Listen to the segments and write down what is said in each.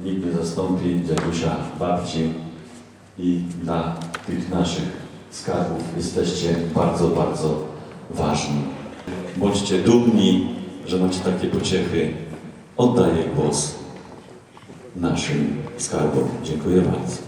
nikt nie zastąpi dziadusia, babci i dla tych naszych skarbów jesteście bardzo, bardzo ważni. Bądźcie dumni, że macie takie pociechy. Oddaję głos naszym skarbom. Dziękuję bardzo.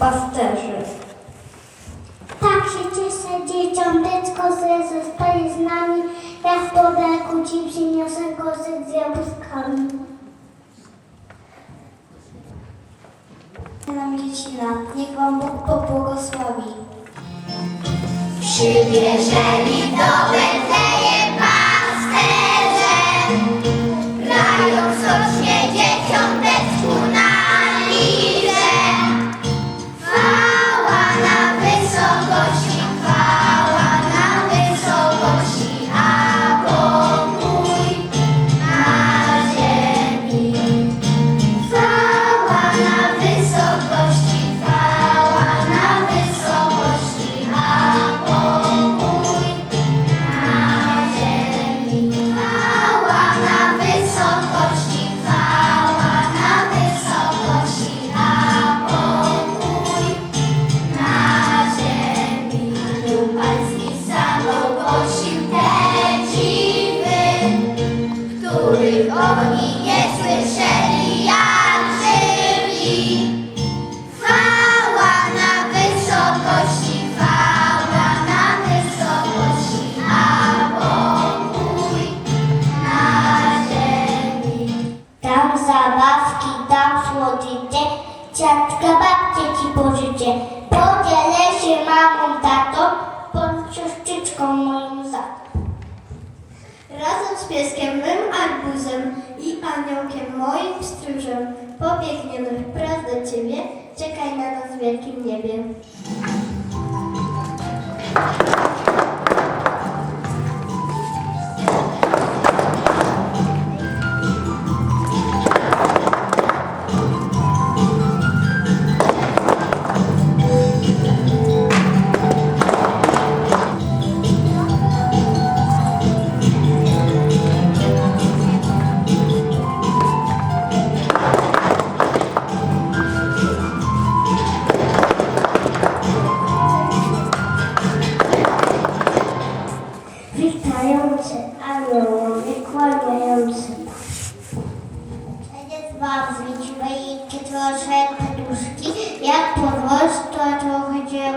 pasterzy. Tak się cieszę dzieciom, dziecko ze zostaje z nami. Ja w podeku ci przyniosę koszyk z jabłuskami. na dziecina, niech wam Bóg pobłogosławi. Przymierzeni do wielkim niebie. Bom dia,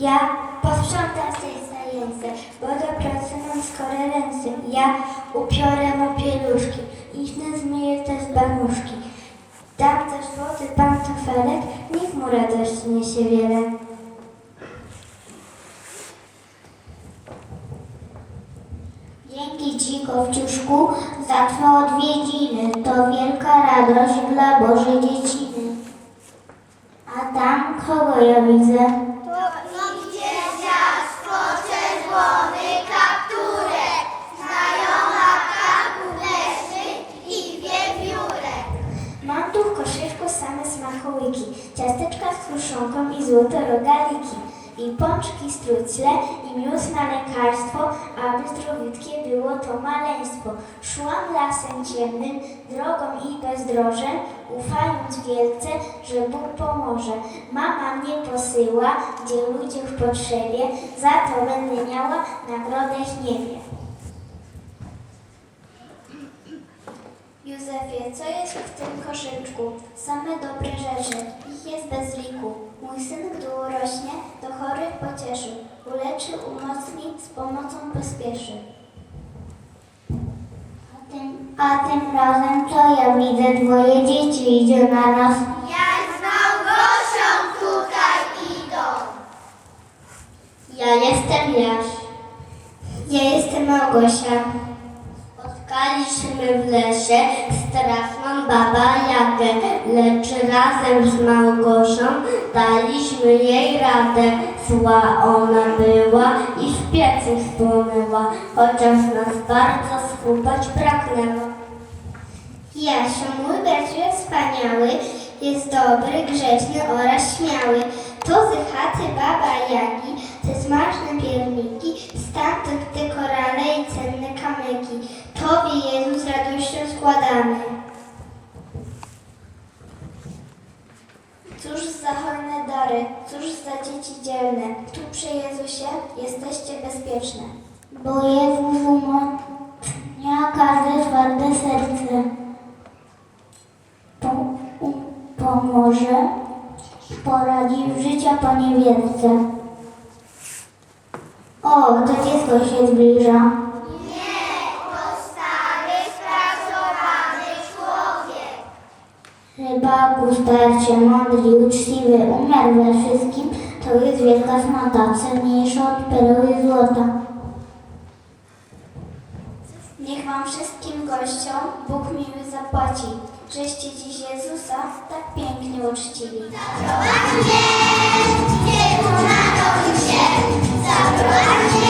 Ja posprzątam tej zajęce, bo do pracy mam skore ręce. Ja upiorę mu pieluszki i śnę zmyję te z banuszki. Dam też złoty pantofelek, niech mu radość niesie wiele. Dzięki Ci, Kowciuszku, za Twe odwiedziny. To wielka radość dla Bożej dzieciny. A tam kogo ja widzę? Kruszonką i złote rogaliki, i pączki z trucle, i miód na lekarstwo, aby zdrowiutkie było to maleństwo. Szłam lasem ciemnym, drogą i bezdrożem, ufając wielce, że Bóg pomoże. Mama mnie posyła, gdzie ludzie w potrzebie, za to będę miała nagrodę w niebie. Józefie, co jest w tym koszyczku? Same dobre rzeczy, ich jest bez liku. Mój syn, gdy urośnie, to chorych pocieszy, uleczy, umocni, z pomocą pospieszy. A tym, a tym razem co ja widzę? Dwoje dzieci idzie na nas. Jak z Małgosią tutaj idą. Ja jestem Jaś. Ja jestem Małgosia. Spotkaliśmy w lesie straszną baba Jagę, lecz razem z Małgosią daliśmy jej radę. Zła ona była i w piecu spłonęła, chociaż nas bardzo skupać pragnęło. Jasiu, mój brat jest wspaniały, jest dobry, grzeczny oraz śmiały. To z chaty baba Jagi, te smaczne pierniki, stamtąd te korale i cenne kamyki. Tobie, Jezu, z radością składamy. Cóż za hojne dary, cóż za dzieci dzielne, tu przy Jezusie jesteście bezpieczne. Bo Jezus umocnia każde twarde serce po, pomoże, poradzi w życia poniewierce. O, to dziecko się zbliża. Rybaku, starcie, mądry, uczciwy, umiar we wszystkim, to jest wielka cnota, cenniejsza od perły złota. Niech wam wszystkim gościom Bóg miły zapłaci, żeście dziś Jezusa tak pięknie uczcili. Zaprowadź mnie, dziecku narodził się. Zaprowadź mnie,